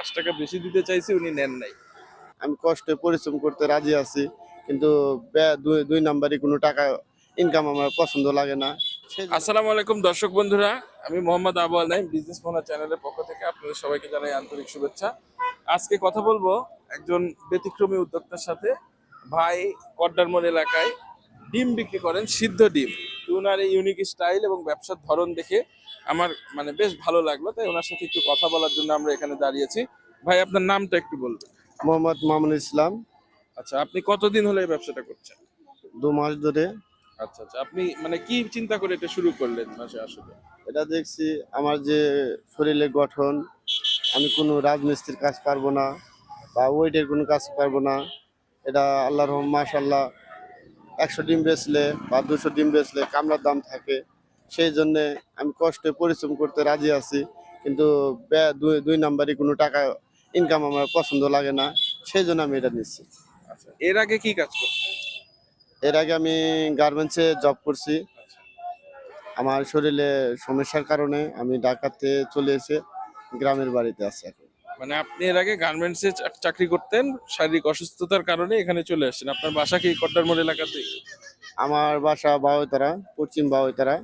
পাঁচ টাকা বেশি দিতে চাইছি উনি নেন নাই। আমি কষ্টে পরিশ্রম করতে রাজি আছি কিন্তু দুই নাম্বারই কোনো টাকা ইনকাম আমার পছন্দ লাগে না। আসসালামু আলাইকুম দর্শক বন্ধুরা আমি মোহাম্মদ আবু আল নাইম বিজনেস মোনা চ্যানেলের পক্ষ থেকে আপনাদের সবাইকে জানাই আন্তরিক শুভেচ্ছা। আজকে কথা বলব একজন ব্যতিক্রমী উদ্যোক্তার সাথে ভাই কড্ডারমোড় এলাকায়। ডিম বিক্রি করেন সিদ্ধ ডিম। ওনার এই ইউনিক স্টাইল এবং ব্যবসার ধরন দেখে আমার মানে বেশ ভালো লাগল। তাই ওনার সাথে একটু কথা বলার জন্য আমরা এখানে দাঁড়িয়েছি। ভাই আপনার নামটা একটু বলবেন। মোহাম্মদ মামুন ইসলাম। আচ্ছা আপনি কতদিন হলো এই ব্যবসাটা করছেন? দু মাস ধরে। আচ্ছা আচ্ছা আপনি মানে কি চিন্তা করে এটা শুরু করলেন মাসে আসলে? এটা দেখছি আমার যে শরীরের গঠন আমি কোনো রাজমিস্ত্রির কাজ পারব না বা ওয়েটের কোনো কাজ পারব না। এটা আল্লাহ আল্লাহর মাশাল্লাহ একশো ডিম বেচলে বা দুশো ডিম বেচলে কামলার দাম থাকে। সেই জন্যে আমি কষ্টে পরিশ্রম করতে রাজি আছি। কিন্তু দুই দুই নাম্বারই কোনো টাকা ইনকাম আমার পছন্দ লাগে না। সেই জন্য আমি এটা নিচ্ছি। আচ্ছা এর আগে কি কাজ করছেন এর আগে আমি গার্মেন্টসে জব করছি। আমার শরীরে সমস্যার কারণে আমি ঢাকাতে চলে এসে গ্রামের বাড়িতে আছি এখন। মানে আপনি এর আগে গার্মেন্টসে চাকরি করতেন শারীরিক অসুস্থতার কারণে এখানে চলে আসছেন। আপনার বাসা কি কড্ডারমোড় এলাকাতে আমার বাসা বাউতারা পশ্চিম বাউতারা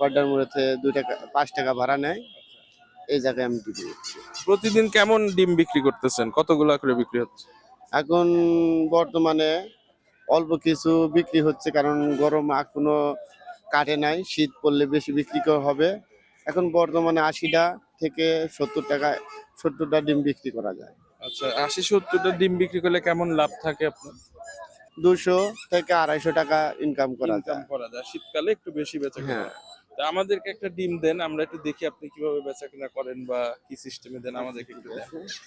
কড্ডার মোড়েতে দুই টাকা পাঁচ টাকা ভাড়া নেয়। এই জায়গায় আমি করছি। প্রতিদিন কেমন ডিম বিক্রি করতেছেন? কতগুলা করে বিক্রি হচ্ছে? এখন বর্তমানে অল্প কিছু বিক্রি হচ্ছে কারণ গরম এখনও কাটে নাই। শীত পড়লে বেশি বিক্রি হবে। এখন বর্তমানে আশিটা থেকে সত্তর টাকা সত্তরটা ডিম বিক্রি করা যায়। আচ্ছা আশি সত্তরটা ডিম বিক্রি করলে কেমন লাভ থাকে আপনার? দুশো থেকে আড়াইশো টাকা ইনকাম করা যায়। করা যায় শীতকালে একটু বেশি বেচা হ্যাঁ। তা আমাদেরকে একটা ডিম দেন আমরা একটু দেখি আপনি কীভাবে বেচা কেনা করেন বা কি সিস্টেমে দেন আমাদেরকে একটু দেন।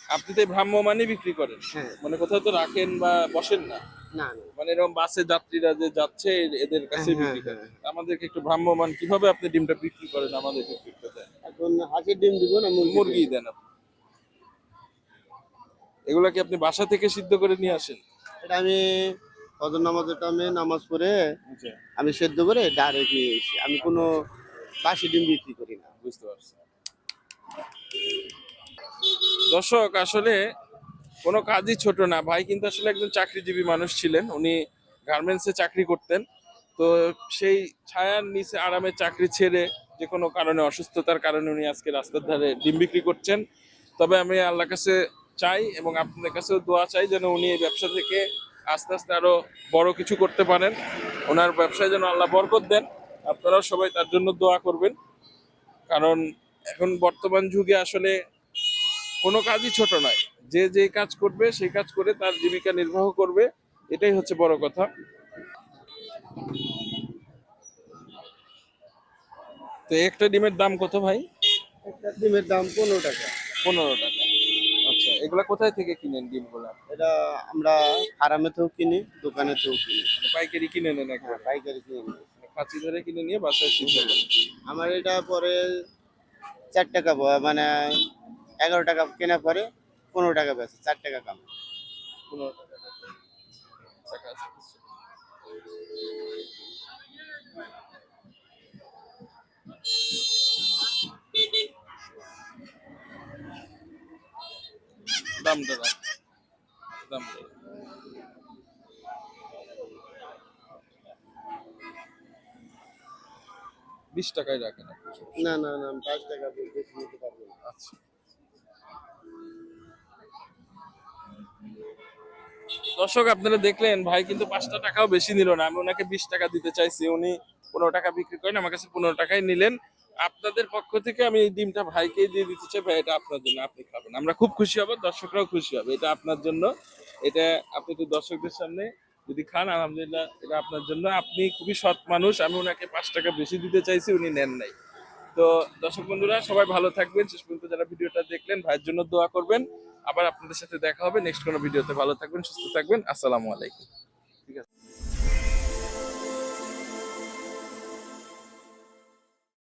আপনি তো ভ্রাম্যমানই বিক্রি করেন। হ্যাঁ। মানে কোথাও তো রাখেন বা বসেন না। না মানে এরকম বাসে যাত্রীরা যে যাচ্ছে এদের কাছে হ্যাঁ, বিক্রি করেন হ্যাঁ। আমাদেরকে একটু ভ্রাম্যমান কীভাবে আপনি ডিমটা বিক্রি করেন আমাদেরকে দেন। এখন হাঁসের ডিম দিব না মুরগি দেন আপনি। এগুলা কি আপনি বাসা থেকে সিদ্ধ করে নিয়ে আসেন? এটা আমি ফজর নামাজের টাইমে নামাজ পড়ে আমি সেদ্ধ করে ডাইরেক্ট নিয়ে এসি আমি কোনো বাসি ডিম বিক্রি করি না। বুঝতে পারছি। দর্শক আসলে কোনো কাজই ছোট না। ভাই কিন্তু আসলে একজন চাকরিজীবী মানুষ ছিলেন। উনি গার্মেন্টসে চাকরি করতেন। তো সেই ছায়ার নিচে আরামে চাকরি ছেড়ে যে কোনো কারণে, অসুস্থতার কারণে উনি আজকে রাস্তার ধারে ডিম বিক্রি করছেন। তবে আমি আল্লাহর কাছে চাই এবং আপনাদের কাছেও দোয়া চাই যেন উনি এই ব্যবসা থেকে আস্তে আস্তে আরও বড় কিছু করতে পারেন। ওনার ব্যবসায় যেন আল্লাহ বরকত দেন। আপনারাও সবাই তার জন্য দোয়া করবেন। কারণ এখন বর্তমান যুগে আসলে কোনো কাজই ছোট নয়। যে যে কাজ করবে সেই কাজ করে তার জীবিকা নির্বাহ করবে এটাই হচ্ছে বড় কথা। তো একটা ডিমের দাম কত ভাই? একটা ডিমের দাম পনেরো টাকা। পনেরো টাকা। আচ্ছা এগুলা কোথায় থেকে কিনেন ডিমগুলা? এটা আমরা ফার্মেতেও কিনি দোকানেতেও কিনি। মানে পাইকারি কিনে নেন একবার? হ্যাঁ পাইকারি কিনে নিই। খাঁচি ধরে কিনে নিয়ে বাসায় সিদ্ধ করেন। আমার এটা পরে চার টাকা মানে এগারো টাকা কেনা পরে পনেরো টাকা বেছে চার টাকা কাম পনেরো টাকা আছে দাম দাম। বিশ টাকায় রাখেন। না না না পাঁচ টাকা বেশি নিতে পারব না। আচ্ছা। দর্শক, আপনারা দেখলেন, ভাই কিন্তু পাঁচটা টাকাও বেশি নিল না। আমি ওনাকে বিশ টাকা দিতে চাইছি, উনি পনেরো টাকা বিক্রি করেন, আমার কাছে পনেরো টাকাই নিলেন। আপনাদের পক্ষ থেকে আমি এই ডিমটা ভাইকে দিয়ে দিতে চাই, ভাই, এটা আপনার জন্য, আপনি খাবেন। আমরা খুব খুশি হব, দর্শকরাও খুশি হবে, এটা আপনার জন্য। এটা আপনি তো দর্শকদের সামনে যদি খান, আলহামদুলিল্লাহ, এটা আপনার জন্য। আপনি খুবই সৎ মানুষ, আমি ওনাকে পাঁচ টাকা বেশি দিতে চাইছি, উনি নেন নাই। তো দর্শক বন্ধুরা, সবাই ভালো থাকবেন। শেষ পর্যন্ত যারা ভিডিওটা দেখলেন, ভাইয়ের জন্য দোয়া করবেন। আবার আপনাদের সাথে দেখা হবে নেক্সট কোনো ভিডিওতে। ভালো থাকবেন, সুস্থ থাকবেন। আসসালামু আলাইকুম। ঠিক আছে।